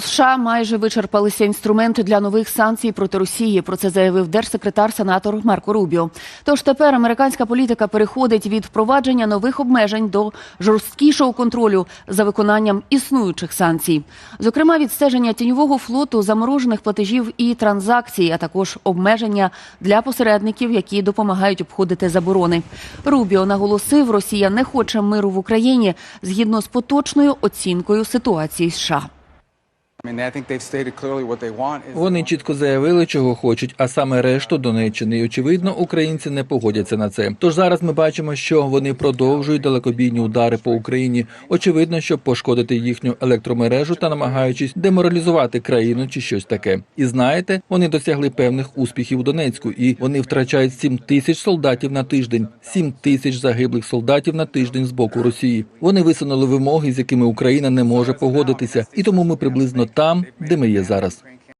США майже вичерпалися інструменти для нових санкцій проти Росії. Про це заявив держсекретар сенатор Марко Рубіо. Тож тепер американська політика переходить від впровадження нових обмежень до жорсткішого контролю за виконанням існуючих санкцій, зокрема відстеження тіньового флоту, заморожених платежів і транзакцій, а також обмеження для посередників, які допомагають обходити заборони. Рубіо наголосив, Росія не хоче миру в Україні згідно з поточною оцінкою ситуації США. Вони чітко заявили, чого хочуть, а саме решту Донеччини. І очевидно, українці не погодяться на це. Тож зараз ми бачимо, що вони продовжують далекобійні удари по Україні. Очевидно, щоб пошкодити їхню електромережу та намагаючись деморалізувати країну чи щось таке. І знаєте, вони досягли певних успіхів у Донецьку, і вони втрачають 7 тисяч солдатів на тиждень, 7 тисяч загиблих солдатів на тиждень з боку Росії. Вони висунули вимоги, з якими Україна не може погодитися, і тому ми приблизно там, де ми є зараз.